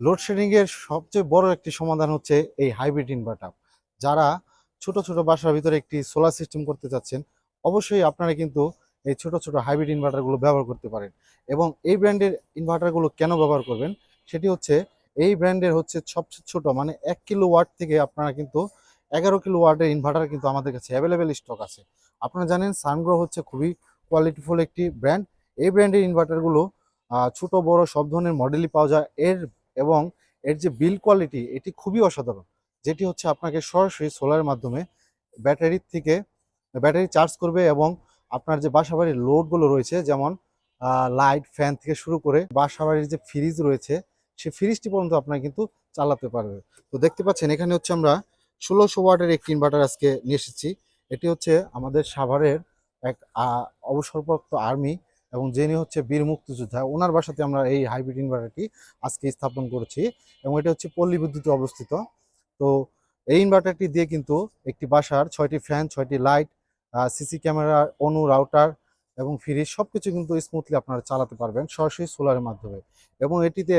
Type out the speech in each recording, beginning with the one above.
লোডশেডিংয়ের সবচেয়ে বড় একটি সমাধান হচ্ছে এই হাইব্রিড ইনভার্টার যারা ছোট ছোট বাসার ভিতরে একটি সোলার সিস্টেম করতে চাচ্ছেন, অবশ্যই আপনারা কিন্তু এই ছোট ছোট হাইব্রিড ইনভার্টারগুলো ব্যবহার করতে পারেন। এবং এই ব্র্যান্ডের ইনভার্টারগুলো কেন ব্যবহার করবেন? সেটি হচ্ছে এই ব্র্যান্ডের হচ্ছে সবচেয়ে ছোট মানে এক কিলো ওয়াট থেকে আপনারা কিন্তু এগারো কিলো ওয়াটের ইনভার্টার কিন্তু আমাদের কাছে অ্যাভেলেবেল স্টক আছে। আপনারা জানেন সানগ্রো হচ্ছে খুবই কোয়ালিটিফুল একটি ব্র্যান্ড এই ব্র্যান্ডের ইনভার্টারগুলো ছোট, বড় সব ধরনের মডেলই পাওয়া যায়। এর এবং এর যে বিল কোয়ালিটি, এটি খুবই অসাধারণ। যেটি হচ্ছে আপনাকে সরাসরি সোলারের মাধ্যমে ব্যাটারির থেকে, ব্যাটারি চার্জ করবে এবং আপনার যে বাসাবাড়ির লোডগুলো রয়েছে, যেমন লাইট, ফ্যান থেকে শুরু করে বাসাবাড়ির যে ফ্রিজ রয়েছে সেই ফ্রিজটি পর্যন্ত আপনার কিন্তু চালাতে পারবে তো দেখতে পাচ্ছেন, এখানে হচ্ছে আমরা ষোলোশো ওয়াটের একটি ইনভার্টার আজকে নিয়ে এসেছি। এটি হচ্ছে আমাদের সাভারের এক অবসরপ্রাপ্ত আর্মি এবং যিনি হচ্ছে বীর মুক্তিযোদ্ধা, ওনার বাসাতে আমরা এই হাইব্রিড ইনভার্টারটি আজকে স্থাপন করেছি এবং এটা হচ্ছে পল্লী বিদ্যুতে অবস্থিত। তো এই ইনভার্টারটি দিয়ে কিন্তু একটি বাসার ছয়টি ফ্যান ছয়টি লাইট সিসি ক্যামেরা অনু রাউটার এবং ফ্রিজ সব কিছু কিন্তু স্মুথলি আপনারা চালাতে পারবেন সরাসরি সোলারের মাধ্যমে। এবং এটিতে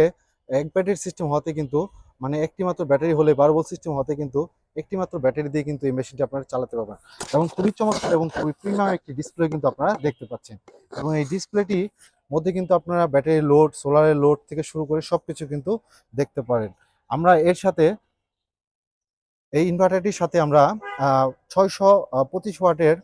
এক ব্যাটারি সিস্টেম হতে কিন্তু মানে একটি মাত্র ব্যাটারি হলে বারবল সিস্টেম হতে কিন্তু একটি মাত্র ব্যাটারি দিয়ে কিন্তু এই মেশিনটি আপনারা চালাতে পারবেন। এবং খুবই চমৎকার এবং খুবই প্রিমিয়াম একটি ডিসপ্লে কিন্তু আপনারা দেখতে পাচ্ছেন। এবং এই ডিসপ্লেটি মধ্যে কিন্তু আপনারা ব্যাটারি লোড সোলারের লোড থেকে শুরু করে সব কিছু কিন্তু দেখতে পারেন। আমরা এর সাথে এই ইনভার্টারটির সাথে আমরা ছয়শো পঁচিশ ওয়াটের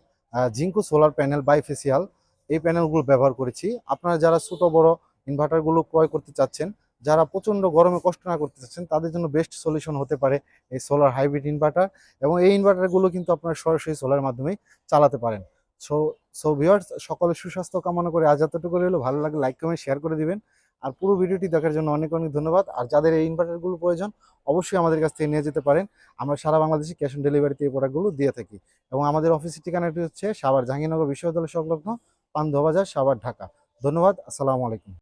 জিঙ্কু সোলার প্যানেল বাইফেসিয়াল এই প্যানেলগুলো ব্যবহার করেছি। আপনারা যারা ছোট বড় ইনভার্টারগুলো ক্রয় করতে চাচ্ছেন যারা প্রচণ্ড গরমে কষ্ট না করতে চাচ্ছেন তাদের জন্য বেস্ট সলিউশন হতে পারে এই সোলার হাইব্রিড ইনভার্টার এবং এই ইনভার্টারগুলো কিন্তু আপনারা সরাসরি সোলার মাধ্যমেই চালাতে পারেন। সো সো ভিউয়ার্স সকলের সুস্বাস্থ্য কামনা করে আজ এতটুকু রইল। ভালো লাগলে লাইক কমেন্ট শেয়ার করে দিবেন। আর পুরো ভিডিওটি দেখার জন্য অনেক অনেক ধন্যবাদ। আর যাদের এই ইনভার্টারগুলো প্রয়োজন, অবশ্যই আমাদের কাছ থেকে নিয়ে যেতে পারেন। আমরা সারা বাংলাদেশে ক্যাশ অন ডেলিভারিতে এই প্রোডাক্টগুলো দিয়ে থাকি। এবং আমাদের অফিসের ঠিকানাটি হচ্ছে সাভার জাহাঙ্গীরনগর বিশ্ববিদ্যালয় সংলগ্ন পান্থ বাজার, সাভার, ঢাকা। ধন্যবাদ। আসসালামু আলাইকুম।